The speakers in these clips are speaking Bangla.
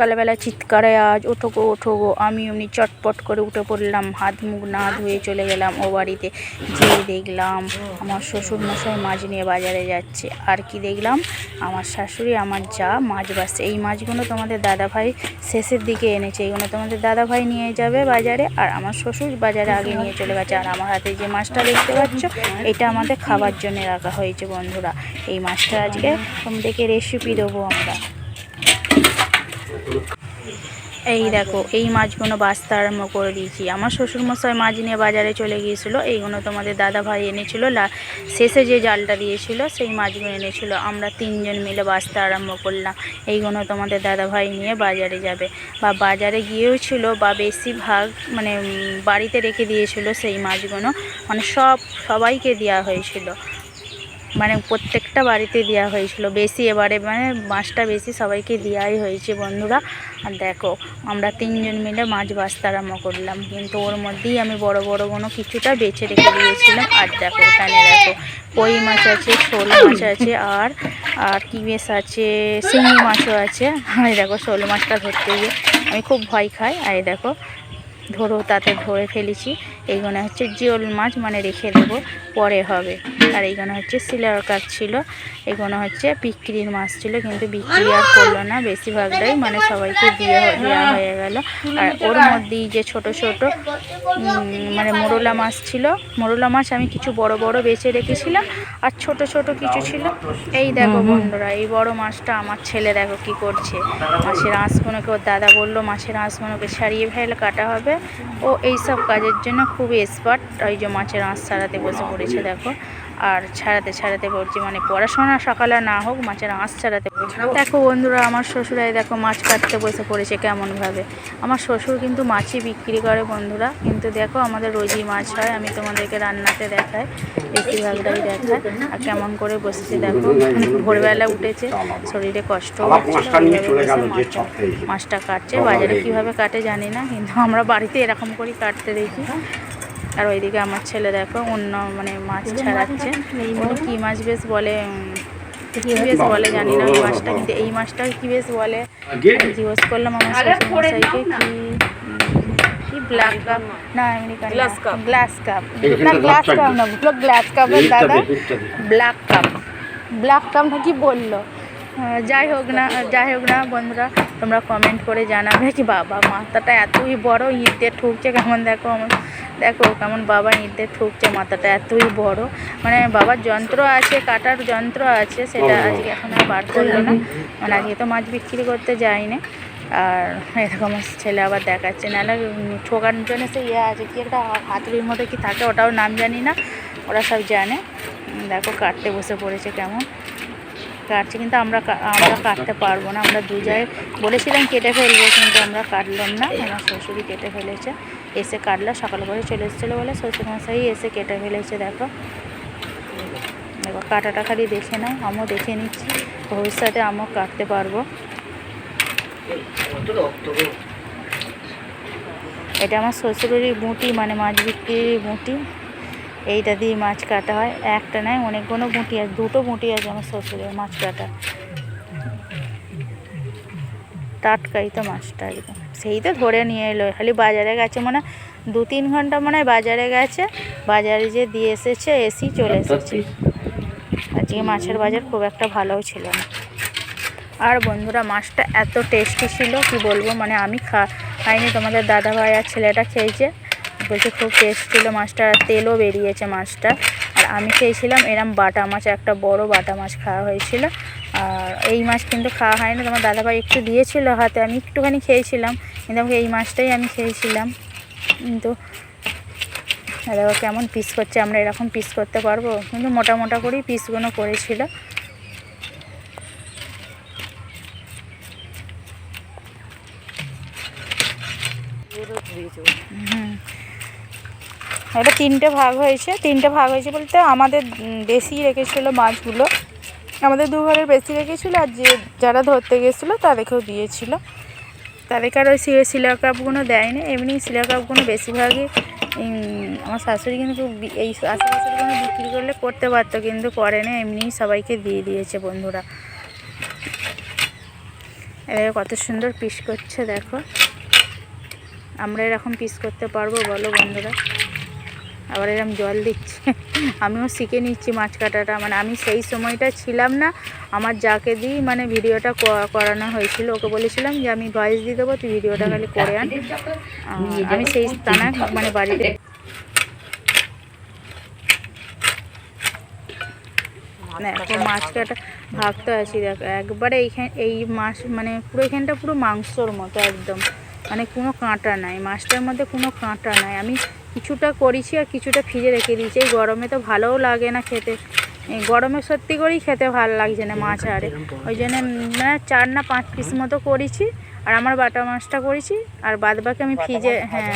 সকালবেলা চিৎকারে আজ, ওঠো গো ওঠো গো। আমি এমনি চটপট করে উঠে পড়লাম, হাত মুখ না ধুয়ে চলে গেলাম ও বাড়িতে। যেয়ে দেখলাম আমার শ্বশুর মশাই মাছ নিয়ে বাজারে যাচ্ছে। আর কি দেখলাম? আমার শাশুড়ি, আমার যা মাছ বাসছে এই মাছগুলো তোমাদের দাদাভাই শেষের দিকে এনেছে। এইগুলো তোমাদের দাদাভাই নিয়ে যাবে বাজারে আর আমার শ্বশুর বাজারে আগে নিয়ে চলে গেছে। আর আমার হাতে যে মাছটা দেখতে পাচ্ছ, এটা আমাদের খাবার জন্য রাখা হয়েছে বন্ধুরা। এই মাছটা আজকে তোমাদেরকে রেসিপি দেবো আমরা। এই দেখো, এই মাছগুলো বাস্তা আরম্ভ করে দিয়েছি। আমার শ্বশুরমশাই মাছ নিয়ে বাজারে চলে গিয়েছিল, এইগুলো তোমাদের দাদা ভাই এনেছিল শেষে যে জালটা দিয়েছিল, সেই মাছগুলো এনেছিল। আমরা তিনজন মিলে বাস্তা আরম্ভ করলাম। এইগুলো তোমাদের দাদা ভাই নিয়ে বাজারে যাবে। বা বাজারে গিয়েও ছিল, বা বেশিরভাগ মানে বাড়িতে রেখে দিয়েছিল সেই মাছগুলো। মানে সব সবাইকে দেওয়া হয়েছিল। মানে প্রত্যেকটা বাড়িতে দেওয়া হয়েছিল। বেশি এবারে মানে মাছটা বেশি সবাইকে দেওয়াই হয়েছে বন্ধুরা। আর দেখো, আমরা তিনজন মিলে মাছ বাছতে আরম্ভ করলাম। কিন্তু ওর মধ্যেই আমি বড় বড় কোনো কিছুটা বেছে রেখে দিয়েছিলাম। আর দেখো এখানে দেখো, কই মাছ আছে, শোল মাছ আছে, আর আর কি বেশ আছে, শিঙি মাছও আছে। আর দেখো শোল মাছটা ধরতে গিয়ে আমি খুব ভয় খাই। আর দেখো, ধরো তাতে ধরে ফেলেছি। এইগুলো হচ্ছে জিওল মাছ মানে রেখে দেবো পরে হবে। আর এইগুলো হচ্ছে সিলার কাজ ছিল এগুলো হচ্ছে বিক্রির মাছ ছিল কিন্তু বিক্রি আর করল না বেশিরভাগটাই মানে সবাইকে দিয়ে দেওয়া হয়ে গেল। আর ওর মধ্যেই যে ছোট ছোট মানে মোরলা মাছ ছিল মোরলা মাছ আমি কিছু বড় বড় বেছে রেখেছিলাম আর ছোট ছোট কিছু ছিল। এই দেখো বন্ধুরা এই বড় মাছটা আমার ছেলে দেখো কি করছে। মাছের আঁশগুলোকে ওর দাদা বলল মাছের আঁশগুলোকে ছাড়িয়ে ফেলে কাটা হবে। ও এই সব কাজের জন্য খুবই এক্সপার্ট ওই যে মাছের আঁশ ছাড়াতে বসে পড়েছে দেখো। আর ছাড়াতে ছাড়াতে পড়ছি মানে পড়াশোনা সকালে না হোক মাছের আঁশ ছাড়াতে দেখো বন্ধুরা আমার শ্বশুরাই দেখো মাছ কাটতে বসে পড়েছে কেমনভাবে। আমার শ্বশুর কিন্তু মাছই বিক্রি করে বন্ধুরা। কিন্তু দেখো আমাদের রোজই মাছ হয় আমি তোমাদেরকে রান্নাতে দেখাই বেশিরভাগটাই দেখায় আর কেমন করে বসেছে দেখো ভোরবেলা উঠেছে শরীরে কষ্ট। মাছটা কাটছে বাজারে কীভাবে কাটে জানি না কিন্তু আমরা বাড়িতে এরকম করেই কাটতে দেখি। আর ওইদিকে আমার ছেলে দেখো অন্য মানে মাছ ছাড়াচ্ছে। কী মাছ বেশ বলে কী বেশ বলে জানি না ওই মাছটা কিন্তু এই মাছটা কী বেশ বলে? জিজ্ঞেস করলাম আমার শ্বশুরমশাইকে কি কি ব্ল্যাক কাপ না American glass cup glass cup না গ্লাস কাপ না বলল গ্লাস কাপের এইটা দাদা। ব্ল্যাক কাপ ব্ল্যাক কাপ না কি বলল? যাই হোক না যাই হোক না বন্ধুরা। তোমরা কমেন্ট করে জানাবে কি বাবা মাথাটা এতই বড় ইঁদে ঠুকছে কেমন দেখো আমার। দেখো কেমন বাবা ইঁদে ঠুকছে মাথাটা এতই বড়। মানে বাবার যন্ত্র আছে কাটার যন্ত্র আছে সেটা আজকে এখন আর বার করল না। মানে আজকে তো মাছ বিক্রি করতে যায়নি আর এরকম ছেলে আবার দেখাচ্ছে। নাহলে ঠোকার জন্য সে ইয়ে আছে কি একটা হাতুড়ির মতো কি থাকে ওটাও নাম জানি না। ওরা সব জানে। দেখো কাটতে বসে পড়েছে কেমন। কাটছে কিন্তু আমরা আমরা কাটতে পারব না। আমরা দু জায়গায় বলেছিলাম কেটে ফেলব কিন্তু আমরা কাটলাম না। আমার শ্বশুরই কেটে ফেলেছে। এসে কাটলো সকাল করে চলে এসেছিল বলে শ্বশুর মশাই এসে কেটে ফেলেছে দেখো। দেখো কাটাটা খালি দেখে নাও আমিও দেখে নিচ্ছি। ভবিষ্যতে আমিও কাটতে পারব। এটা আমার শ্বশুরেরই বুটি মানে মাছ বিক্রির বুটি এইটা দিয়ে মাছ কাটা হয়। একটা নয় অনেকগুলো বুটি আছে দুটো বুটি আছে আমার শ্বশুরের মাছ কাটা। টাটকাই তো মাছটা একদম। সেই তো ধরে নিয়ে এলো খালি বাজারে গেছে মানে দু তিন ঘণ্টা মনে হয় বাজারে গেছে বাজারে যে দিয়ে এসেছে এসি চলে এসেছে। আজকে মাছের বাজার খুব একটা ভালোও ছিল না। আর বন্ধুরা মাছটা এত টেস্টি ছিল কি বলব মানে আমি খা খাইনি। তোমাদের দাদা ভাই আর ছেলেটা খেয়েছে। বলছে খুব টেস্ট ছিল মাছটা আর তেলও বেরিয়েছে মাছটা। আর আমি খেয়েছিলাম এরম বাটা মাছ একটা বড় বাটা মাছ খাওয়া হয়েছিল। আর এই মাছ কিন্তু খাওয়া হয়নি তোমার দাদা ভাই একটু দিয়েছিল হাতে আমি একটুখানি খেয়েছিলাম। কিন্তু আমাকে এই মাছটাই আমি খেয়েছিলাম। কিন্তু দেখো কেমন পিস করছে আমরা এরকম পিস করতে পারব? কিন্তু মোটা মোটা করেই পিসগুলো করেছিল। হুম। এটা তিনটে ভাগ হয়েছে। তিনটে ভাগ হয়েছে বলতে আমাদের বেশি রেখেছিল মাছগুলো। আমাদের দু ঘরের বেশি রেখেছিল আর যে যারা ধরতে গেছিল তাদেরকেও দিয়েছিল। তাদেরকে আর ওই সিলার কাপগুলো দেয়নি। এমনি সিলার কাপগুলো বেশিরভাগই আমার শাশুড়ি কিন্তু এই আশেপাশেরগুলো বিক্রি করলে করতে পারতো, কিন্তু করে না। এমনি সবাইকে দিয়ে দিয়েছে বন্ধুরা। এবার কত সুন্দর পিস করছে, দেখো। আমরা এরকম পিস করতে পারব, বলো বন্ধুরা। আবার এরকম জল দিচ্ছে। আমিও শিখে নিচ্ছি মাছ কাটাটা। মানে আমি সেই সময়টা ছিলাম না। আমার যাকে দিই মানে ভিডিওটা করানো হয়েছিল, ওকে বলেছিলাম যে আমি ভয়েস দিয়ে দেবো, তুই ভিডিওটা খালি করে আন। আমি সেই স্থানে মানে বাড়িতে দেখো মাছ কাটা ভাগতে আছি, দেখো, একবারে এইখানে, এই মাছ মানে পুরো এখানটা পুরো মাংসর মতো একদম। মানে কোনো কাঁটা নাই, মাছটার মধ্যে কোনো কাঁটা নাই। আমি কিছুটা করেছি আর কিছুটা ফ্রিজে রেখে দিয়েছি। এই গরমে তো ভালোও লাগে না খেতে। গরমে সত্যি করেই খেতে ভালো লাগছে না মাছ আরে। ওই জন্য মানে চার না পাঁচ পিস মতো করেছি আর আমার বাটা মাছটা করেছি আর বাদ বাকি আমি ফ্রিজে হ্যাঁ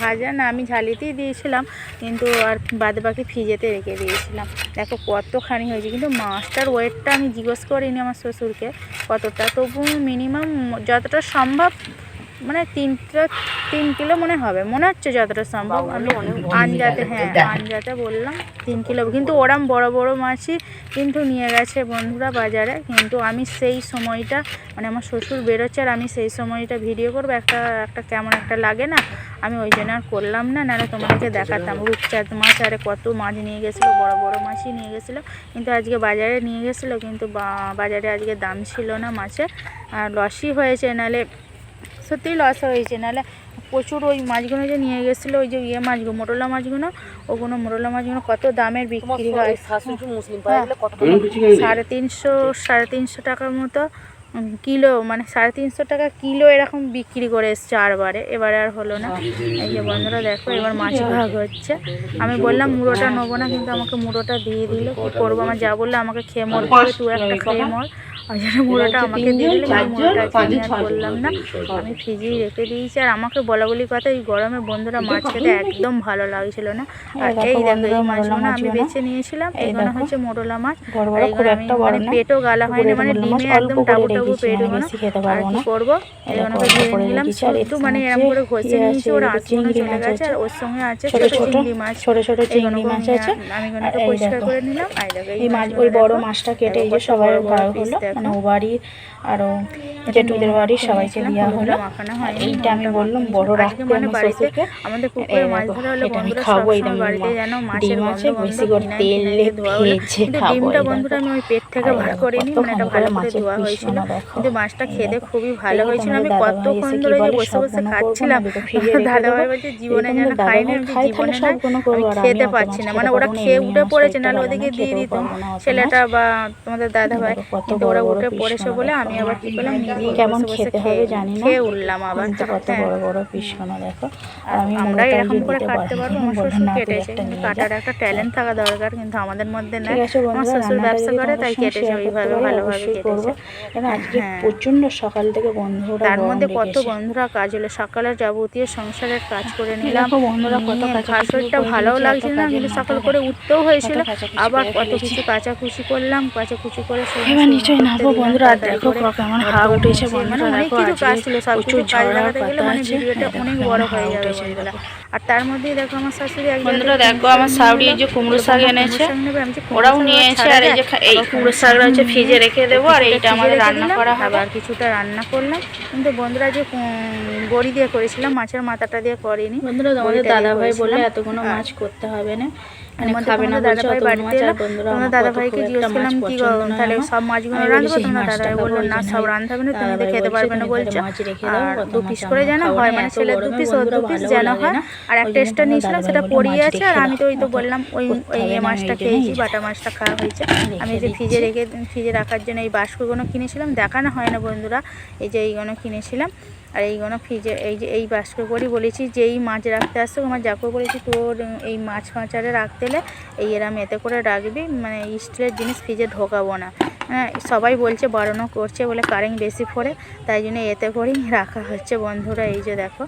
ভাজা না আমি ঝালিতেই দিয়েছিলাম কিন্তু আর বাদ বাকি ফ্রিজেতে রেখে দিয়েছিলাম। দেখো কতখানি হয়েছে কিন্তু মাছটার ওয়েটটা আমি জিজ্ঞেস করিনি আমার শ্বশুরকে। কতটা তবু মিনিমাম যতটা সম্ভব মানে তিনটা তিন কিলো মনে হবে। মনে হচ্ছে যতটা সম্ভব। আমি আনজাতে হ্যাঁ আনজাতে বললাম তিন কিলো। কিন্তু ওরম বড় বড় মাছই কিন্তু নিয়ে গেছে বন্ধুরা বাজারে। কিন্তু আমি সেই সময়টা মানে আমার শ্বশুর বেরোচ্ছে আর আমি সেই সময়টা ভিডিও করব। একটা একটা কেমন একটা লাগে না আমি ওই জন্য আর করলাম না। নাহলে তোমাদেরকে দেখাতাম। রূপচাঁদ মাছ আরে কত মাছ নিয়ে গেছিল বড় বড় মাছই নিয়ে গেছিল। কিন্তু আজকে বাজারে নিয়ে গেছিল কিন্তু বাজারে আজকে দাম ছিল না মাছের। আর লসই হয়েছে। নাহলে সত্যিই লস হয়েছে। নাহলে প্রচুর ওই মাছগুলো যে নিয়ে গেছিল ওই যে ইয়ে মাছগুলো মোটলা মাছগুলো ওগুলো মোটলা মাছগুলো কত দামের বিক্রি হয়। সাড়ে তিনশো সাড়ে তিনশো টাকার মতো কিলো মানে সাড়ে তিনশো টাকা কিলো এরকম বিক্রি করে এসছে আরবারে। এবারে আর হলো না। এই যে বন্ধুরা দেখো এবার মাছ ভাগ হচ্ছে। আমি বললাম মুড়োটা নেব না। কিন্তু আমাকে মুড়োটা দিয়ে দিল। কি করব? আমার যা বলল আমাকে খেয়ে মরতে হবে তুই একটা খেয়ে মর। ওই জন্য মুড়োটা আমাকে দিয়ে দিলে। আমি মুড়োটা করলাম না আমি ফ্রিজেই রেখে দিয়েছি। আর আমাকে বলা বলি কথা এই গরমে বন্ধুরা মাছ খেতে একদম ভালো লাগছিল না। আর এই দেখো এই মাছগুলো আমি বেছে নিয়েছিলাম। এইগুলো হচ্ছে মোরলা মাছ। আর এইগুলো আমি মানে পেটও গালা হয়নি মানে ডিমে একদম করে আমি আর কি করব? এগুলোকে নিলাম। শুধু মানে এরকম করে ঘষে নিয়েছি ওর আঁচগুলো চলে গেছে আর আছে। ওর সঙ্গে আছে ছোট চিংড়ি মাছ। ছোট ছোট চিংড়ি মাছ আছে। আমি একটু এই পরিষ্কার করে নিলাম। এই মাছ ওই বড় মাছটা কেটে এই যে সবাই বড় বড় ভাগ piece হলো। মানে ও বাড়ি আরও জেঠুদের মাখিয়ে সবাইকে দেওয়া হলো। এইটা আমি বললাম বড়। রাখতে মানে বাড়িতে শ্বশুরকে এটা আমি খাব, সবসময় বাড়িতে যেন মাছের ডিম আছে, বেশি করে ফিনাইল তেল ধোয়া ভেজে খাব, ডিমটা এই বন্ধুরা আমি ওই পেট থেকে এই বার দেখো, করিনি মানে এটা কতক্ষণ ভালো করে করে ধোয়া হয়েছিল। কিন্তু মাছটা খেতে খুবই ভালো হয়েছিল। আমি কতক্ষণ ধরে যে বসে বসে খাচ্ছিলাম। না, দাদাভাই বলছে জীবনে যেন খাইনি আমি জীবনে করব, আমি খেতে পারছি না। মানে ওরা খেয়ে উঠে পড়েছে নাহলে না, ওদেরকে দিয়ে না মাছ। ছেলেটা বা তোমাদের দাদাভাই কিন্তু ওরা উঠে পড়েছে বলে আমি আবার কি করলাম নিজেই কেমন খেতে হবে জানি না। খেয়ে উঠলাম আবার। কত হ্যাঁ। বড় বড় পিসগুলো দেখো। আর আমি আমরা এরকম করে কাটতে পারব আমার শ্বশুর কেটেছে কিন্তু কাটার একটা ট্যালেন্ট থাকা দরকার কিন্তু আমাদের মধ্যে আছে আমার শ্বশুর ব্যবসা করে তাই কেটেছে ওইভাবে ভালোভাবে কেটেছে আজকে হ্যাঁ। প্রচণ্ড সকাল থেকে বন্ধুরা তার মধ্যে কত বন্ধুরা কাজ হলো। সকালের যাবতীয় সংসারের কাজ করে নিলাম। বন্ধুরা কত শরীরটা ভালোও লাগছিল না কিন্তু সকাল করে উঠতেও হয়েছিল। আবার কত। কিছু কাচাকুচি করলাম কাচাকুচি করে এবার নিচে নামবো বন্ধুরা আর দেখো কেমন হাওয়া উঠেছে মুছে, মানে বন্ধুরা অনেক কিছু কাজ ছিল সব কিছু কাজ ঝড় লাগাতে গেলে মানে ভিডিওটা অনেক বড় হয়ে যাবে বন্ধুরা। আর তার মধ্যে দেখো আমার শাশুড়ি বন্ধুরা দেখো, আমার শাশুড়ি যে কুমড়ো শাক এনেছে। ওরাও নিয়ে এসে আর এই যে এই কুমড়ো শাকটা হচ্ছে ফ্রিজে রেখে দেবো আর এইটা আমাদের রান্না করা হবে। আবার কিছুটা রান্না করলাম। কিন্তু বন্ধুরা যে বড়ি দিয়ে করেছিলাম মাছের মাথাটা দিয়ে করিনি। বন্ধুরা তোমাদের দাদাভাই দিয়ে দাদা ভাই বলে করেছিলাম। এতগুলো মাছ করতে হবে না। মানে মানে খাবে না বাড়িতে এলো, দাদা ভাইকে জিজ্ঞেস করলাম কি তাহলে সব মাছগুলো রাঁধবো তোমার দাদা মাছটা বলল না সব জন্য রাঁধতে হবে না তুমি তো খেতে পারবে না বলছো আর দু পিস করে যেন হয় মানে ছেলে দু পিস ও দু পিস যেন লাগে হয় না। আর ওই একটা এক্সট্রা নিয়েছিলাম সেটা পড়িয়ে আছে আর আমি তো ওই তো বললাম ওই ওই মাছটা খেয়েছি বাটা মাছটা খাওয়া হয়েছে আমি যে ফ্রিজে রেখে ফ্রিজে রাখার জন্য এই বাস্কগুলো কিনেছিলাম দেখানো হয় না বন্ধুরা এই যে এইগুলো কিনেছিলাম আর এইগুলো ফ্রিজে এই যে এই বাস্ক করি বলেছি যে এই মাছ রাখতে আসতো আমার যাকে বলেছি তোর এই মাছ মাচারে রাখতে হলে এই এরম এতে করে রাখবি মানে স্টিলের জিনিস ফ্রিজে ঢোকাবো না হ্যাঁ সবাই বলছে বারণও করছে বলে কারেন্ট বেশি পড়ে তাই জন্য এতে করেই রাখা হচ্ছে বন্ধুরা এই যে দেখো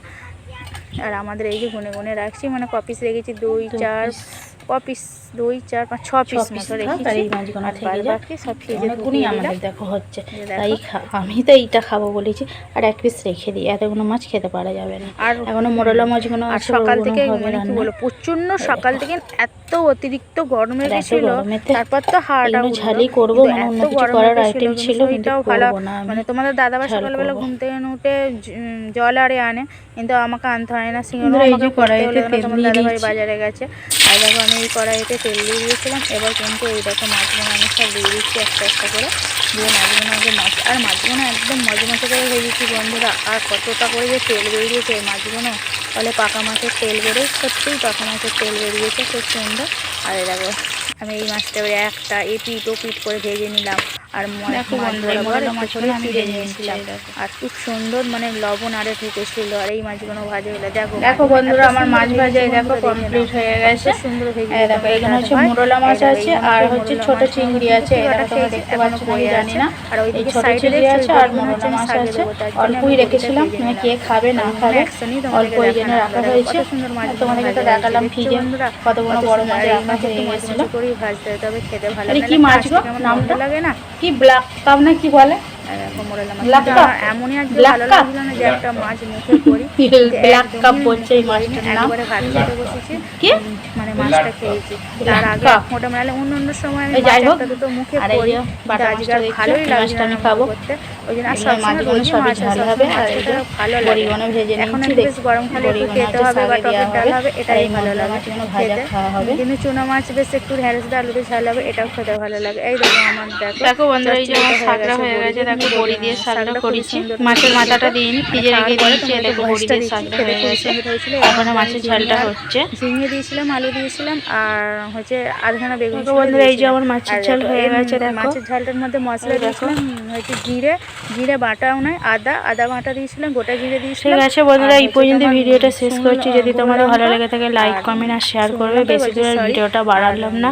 আর আমাদের এই যে গুনে গুনে রাখছি মানে কপিস রেখেছি দুই চার। ক পিস দুই চার পাঁচ ছ পিস মতো রেখেছি। আর বাকি সব ফ্রিজে ঢুকিয়ে আমাদের দেখো হচ্ছে। তাই আমি তো এইটা খাব বলেছি। আর এক পিস রেখে দিই এতগুলো মাছ খেতে পারা যাবে না। আর এখনও মোরলা মাছগুলো আর সকাল থেকে মানে কি বলব প্রচণ্ড সকাল থেকে এত অতিরিক্ত গরম গরমেতে তারপর তো উঠল। ঝালই করব, এত কিছু গরম করার লেগেছিল, item ছিল, শরীরটাও ভালো। না মানে তোমাদের দাদাবার ঝাল সকালবেলা ঘুম থেকে উঠে জল আরে আনে কিন্তু আমাকে আনতে হয় না সিঙ্গল বন্ধুরা, আমাকে করতে তোমার দাদাভাই বাজারে গেছে। আর দেখো আমি এই কড়াইতে তেল দিয়ে দিয়েছিলাম। এবার কিন্তু এই দেখো মাছগুলো আমি সব দিয়ে দিচ্ছি একটা একটা করে। দিয়ে মাছগুলো আগে মাছ আর মাছগুলো একদম মজা মজা করে ভেজেছি বন্ধুরা। আর কতটা করে যে তেল বেরিয়েছে মাছগুলো ফলে পাকা মাছের তেল বেরোয়। সত্যিই পাকা মাছের তেল বেরিয়েছে, খুব সুন্দর। আর এই দেখো, আমি এই মাছটা একটা এপিট ও পিট করে ভেজে নিলাম। আর এই আর খুব সুন্দর মানে লবণ আরে ঢুকেছিল আর এই মাছগুলো ভাজা হলো। দেখো দেখো বন্ধুরা আমার মাছ ভাজা দেখো কমপ্লিট হয়ে গেছে। সুন্দর ভেজে এই দেখো এখানে হচ্ছে মোরলা মাছ আছে আর হচ্ছে ছোট চিংড়ি আছে এটা তোমরা দেখতে পাচ্ছ নাকি জানি না। আর ওই ওইদিকে ছোট চিংড়ি আছে আর মোরলা মাছ আছে অল্পই রেখেছিলাম মানে কে খাবে না খাবে অল্প ওই জন্য রাখা হয়েছে। আর তোমাদেরকে তো দেখালাম ফ্রিজে কতগুলো বড় বড় মাছ রাখা হয়ে গেছিল ভালো লাগে কি মাছ গো? নামটা? লাগে না কি ব্ল্যাক কাপ না কি বলে? এমনই আজকে ভালো লাগছিল না যে একটা মাছ মুখে করি। ব্ল্যাক একদমই কাপ বলছে এই মুখে করিনি, মাছটার নাম? একবারে ভাত খেতে বসেছি। মানে মাছটা খেয়েছি। তার আগে cup? মোটামুটি অন্য অন্য সময় আমি এই যাই মাছ হোক, একটা দুটো মুখে করি। বাটা আজকে মাছটা আর দেখছ, ভালোই লাগছে আমি খাব। ওই জন্য আর সবসময় রোজই মাছ ঝাল হবে, সবসময় আর মাছ এই খেতে যে ভালো লাগে এখন একটু বেশ গরমকালে একটু খেতে হবে বা টকের ডাল হবে, এটাই ভালো লাগে। খেতে। হবে। কিন্তু চুনো মাছ বেশ একটু ঝাল হবে এটাও খেতে ভালো লাগে। এই দেখো আমার দেখো দেখো বন্ধুরা এই যে আমার হয়ে গেছে দেখো বড়ি দিয়ে শাকটা করেছি। মাছের মাথাটা। দিয়ে নি ফ্রিজে রেখে দিয়েছি দেখো বড়ি দিয়ে শাকটা হয়ে গেছে। এখন মাছের ঝালটা হচ্ছে। ঝিঙে দিয়েছিলাম আলু দিয়েছিলাম আর হচ্ছে আধখানা বেগুন বন্ধুরা, এই যে আমার মাছের ঝাল হয়ে গেছে, দেখো। মাছের ঝালটার মধ্যে মশলা দিয়েছিলাম হচ্ছে জিরে জিরে বাটাও নয় আদা আদা বাটা দিয়েছিলাম গোটা জিরে দিয়েছিলাম। ঠিক আছে বন্ধুরা এই পর্যন্ত ভিডিওটা শেষ করছি। যদি তোমাদের ভালো লেগে থাকে লাইক কমেন্ট আর শেয়ার করবে। বেশি sorry, ভিডিওটা বাড়ালাম না।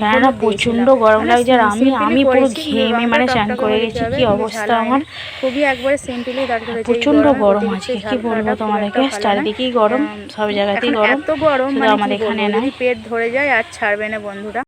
কেননা প্রচণ্ড গরম লাগছে আর আমি আমি পুরো ঘেমে মানে চান করে গেছি কি কিন্তু অবস্থা আমার। খুবই একবারে সিম্পলি দাঁড় করে প্রচণ্ড গরম আজকে কি বলব তোমাদেরকে? চারিদিকেই গরম সব জায়গাতেই গরম। এত গরম মানে আমাদের এখানে পেট ধরে যায় আর ছাড়বে না বন্ধুরা।